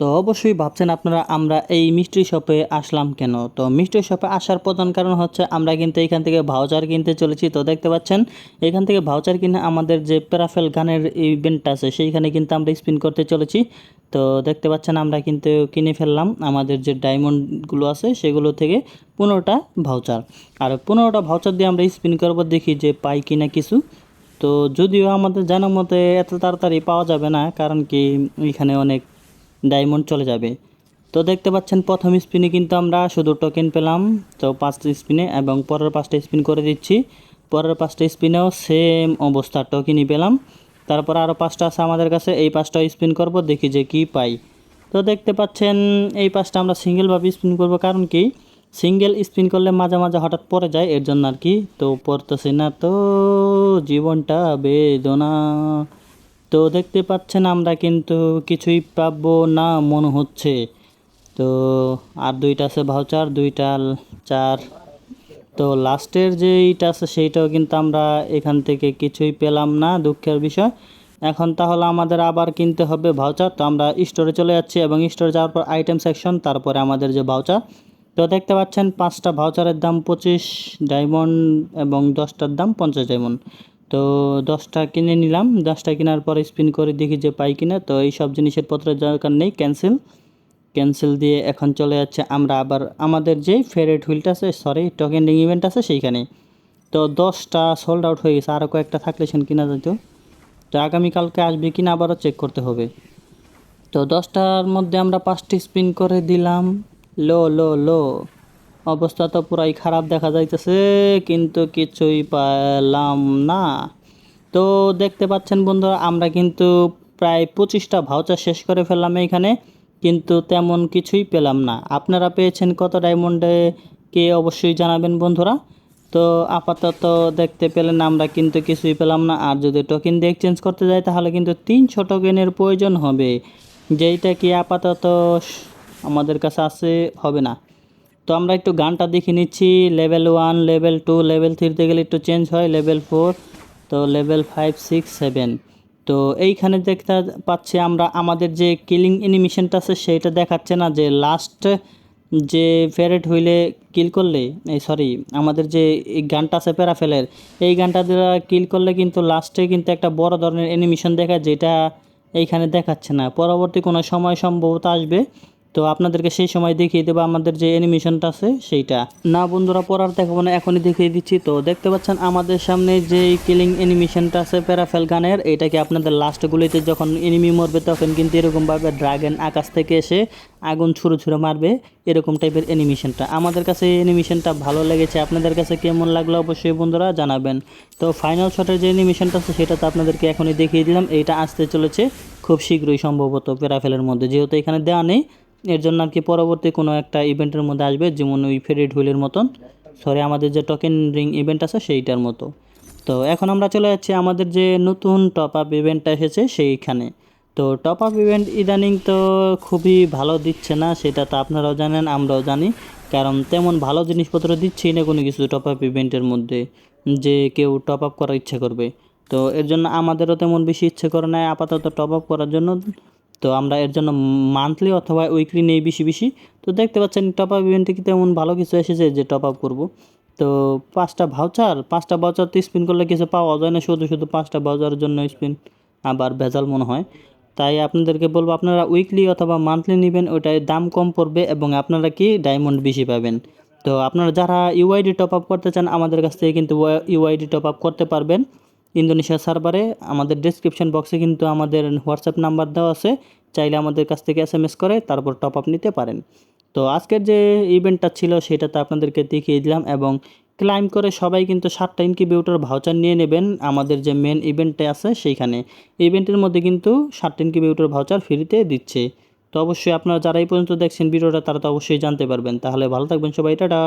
তো অবশ্যই ভাবছেন আপনারা আমরা এই মিষ্টি শপে আসলাম কেন? তো মিষ্টি শপে আসার প্রধান কারণ হচ্ছে আমরা কিন্তু এখান থেকে ভাউচার কিনতে চলেছি। তো দেখতে পাচ্ছেন, এখান থেকে ভাউচার কিনে আমাদের যে প্যারাফেল গানের ইভেন্ট আছে, সেইখানে কিন্তু আমরা স্পিন করতে চলেছি। তো দেখতে পাচ্ছেন আমরা কিন্তু কিনে ফেললাম আমাদের যে ডায়মন্ডগুলো আছে, সেগুলো থেকে পনেরোটা ভাউচার আর পনেরোটা ভাউচার দিয়ে আমরা স্পিন করব দেখি যে পাই কিনা কিছু। তো যদিও আমাদের জানা মতে এত তাড়াতাড়ি পাওয়া যাবে না, কারণ কি এখানে অনেক ডায়মন্ড চলে যাবে। তো দেখতে পাচ্ছেন, প্রথম স্পিনে কিন্তু আমরা শুধু টোকেন পেলাম। তো পাঁচটা স্পিনে এবং পরের পাঁচটা স্পিন করে দিচ্ছি। পরের পাঁচটা স্পিনেও সেম অবস্থা টোকেনই পেলাম। তারপর আরও পাঁচটা আছে আমাদের কাছে, এই পাঁচটা স্পিন করব, দেখি যে কি পাই। তো দেখতে পাচ্ছেন, এই পাঁচটা আমরা সিঙ্গেলভাবে স্পিন করব, কারণ কি? সিঙ্গেল স্পিন করলে মাঝে মাঝে হঠাৎ পড়ে যায়, এর জন্য আর কি। তো পড়তেছি না তো, জীবনটা বেদনা। তো দেখতে পাচ্ছেন আমরা কিন্তু কিছুই পাব না, মনে হচ্ছে। তো আর দুইটা আছে ভাউচার দুইটা চার। তো লাস্টের যে যেইটা আছে সেইটাও কিন্তু আমরা এখান থেকে কিছুই পেলাম না, দুঃখের বিষয়। এখন তাহলে আমাদের আবার কিনতে হবে ভাউচার তো আমরা স্টোরে চলে যাচ্ছি এবং স্টোরে যাওয়ার পর আইটেম সেকশন তারপরে আমাদের যে ভাউচার তো দেখতে পাচ্ছেন পাঁচটা ভাউচারের দাম পঁচিশ ডায়মন্ড এবং দশটার দাম পঞ্চাশ ডায়মন্ড তো দশটা কিনে নিলাম। দশটা কেনার পরে স্পিন করে দেখি যে পাই কিনা। তো এই সব জিনিসের পত্রের দরকার নেই ক্যান্সেল ক্যান্সেল দিয়ে এখন চলে যাচ্ছে আমরা আবার আমাদের যে ফেভারিট হুইলটা আছে সরি টকেন্ডিং ইভেন্ট আছে সেইখানে। তো দশটা সোল্ড আউট হয়ে গেছে। আরও কয়েকটা থাকলে সেন কিনা যেত। তো আগামীকালকে আসবে কিনা আবারও চেক করতে হবে। তো দশটার মধ্যে আমরা পাঁচটি স্পিন করে দিলাম। লো লো লো। অবস্থা তো পুরাই খারাপ দেখা যাইতেছে, কিন্তু কিছুই পেলাম না। তো দেখতে পাচ্ছেন বন্ধুরা, আমরা কিন্তু প্রায় পঁচিশটা ভাউচার শেষ করে ফেললাম এইখানে, কিন্তু তেমন কিছুই পেলাম না। আপনারা পেয়েছেন কত ডায়মন্ডে কে অবশ্যই জানাবেন বন্ধুরা। তো আপাতত দেখতে পেলেন আমরা কিন্তু কিছুই পেলাম না, আর যদি টোকেন দিয়ে এক্সচেঞ্জ করতে যাই, তাহলে কিন্তু তিনশো টোকেনের প্রয়োজন হবে। যেইটা কি আপাতত আমাদের কাছে আছে, হবে না। তো আমরা একটু গানটা দেখে নিচ্ছি। Level one level two level থ্রিতে গেলে একটু চেঞ্জ হয়। লেভেল ফোর তো লেভেল ফাইভ সিক্স সেভেন তো এইখানে দেখতে পাচ্ছি আমরা আমাদের যে কিলিং অ্যানিমেশনটা আছে, সেইটা দেখাচ্ছে না যে লাস্ট যে ফেরেট হইলে কিল করলে, এই সরি আমাদের যে গানটা আছে প্যারাফেলের এই গানটা দ্বারা কিল করলে কিন্তু লাস্টে কিন্তু একটা বড় ধরনের অ্যানিমেশন দেখায়, যেটা এইখানে দেখাচ্ছে না। পরবর্তী কোনো সময় সম্ভবত আসবে। তো আপনাদেরকে সেই সময় দেখিয়ে দেবো আমাদের যে অ্যানিমেশনটা আছে সেইটা। না বন্ধুরা, পড়ার দেখাবো না এখনই দেখিয়ে দিচ্ছি। তো দেখতে পাচ্ছেন আমাদের সামনে যে কিলিং অ্যানিমেশনটা আছে প্যারাফেল গানের, এটাকে আপনাদের লাস্টগুলিতে যখন এনিমি মরবে তখন কিন্তু এরকমভাবে ড্রাগন আকাশ থেকে এসে আগুন ছুঁড়ো ছুঁড়ো মারবে, এরকম টাইপের অ্যানিমেশনটা আমাদের কাছে এই অ্যানিমেশনটা ভালো লেগেছে। আপনাদের কাছে কেমন লাগল অবশ্যই বন্ধুরা জানাবেন। তো ফাইনাল শটের যে অ্যানিমেশনটা আছে সেটা তো আপনাদেরকে এখনই দেখিয়ে দিলাম। এইটা আসতে চলেছে খুব শীঘ্রই সম্ভবত প্যারাফেলের মধ্যে। যেহেতু এখানে দেওয়া নেই এর জন্য আর কি পরবর্তী কোনো একটা ইভেন্টের মধ্যে আসবে, যেমন ওই ফেরিড হুইলের মতন। সরি আমাদের যে টোকেন রিং ইভেন্ট আছে সেইটার মতো। তো এখন আমরা চলে যাচ্ছি আমাদের যে নতুন টপ আপ ইভেন্টটা এসেছে সেইখানে। তো টপ আপ ইভেন্ট ইদানিং তো খুবই ভালো দিচ্ছে না, সেটা তো আপনারাও জানেন, আমরাও জানি। কারণ তেমন ভালো জিনিসপত্র দিচ্ছেই না কোনো কিছু টপ আপ ইভেন্টের মধ্যে, যে কেউ টপ আপ করার ইচ্ছে করবে। তো এর জন্য আমাদেরও তেমন বেশি ইচ্ছে করে না আপাতত টপ আপ করার জন্য। তো আমরা এর জন্য মান্থলি অথবা উইকলি নেই বেশি বেশি। তো দেখতে পাচ্ছেন টপ আপ ইভেন্টে কি তেমন ভালো কিছু এসেছে যে টপ আপ করব। তো পাঁচটা ভাউচার পাঁচটা ভাউচার তো স্পিন করলে কিছু পাওয়া যায় না, শুধু শুধু পাঁচটা ভাউচারের জন্য স্পিন আবার ভেজাল মনে হয়। তাই আপনাদেরকে বলব, আপনারা উইকলি অথবা মান্থলি নেবেন, ওটায় দাম কম পড়বে এবং আপনারা কি ডায়মন্ড বেশি পাবেন। তো আপনারা যারা ইউআইডি টপ আপ করতে চান, আমাদের কাছ থেকে কিন্তু ইউআইডি টপ আপ করতে পারবেন। ইন্দোনেশিয়া সার্ভারে, আমাদের ডিসক্রিপশন বক্সে কিন্তু আমাদের হোয়াটসঅ্যাপ নাম্বার দেওয়া আছে। চাইলে আমাদের কাছ থেকে এস এম এস করে তারপর টপ আপ নিতে পারেন। তো আজকের যে ইভেন্টটা ছিল সেটা তো আপনাদেরকে দেখিয়ে দিলাম এবং ক্লাইম করে সবাই কিন্তু সাতটা ইনকিউবেটর ভাউচার নিয়ে নেবেন। আমাদের যে মেন ইভেন্টে আছে সেইখানে। ইভেন্টের মধ্যে কিন্তু সাতটা ইনকিউবেটর ভাউচার ফ্রিতে দিচ্ছে। তো অবশ্যই আপনারা যারা এই পর্যন্ত দেখছেন ভিডিওটা, তারা তো অবশ্যই জানতে পারবেন। তাহলে ভালো থাকবেন সবাই, টাটা!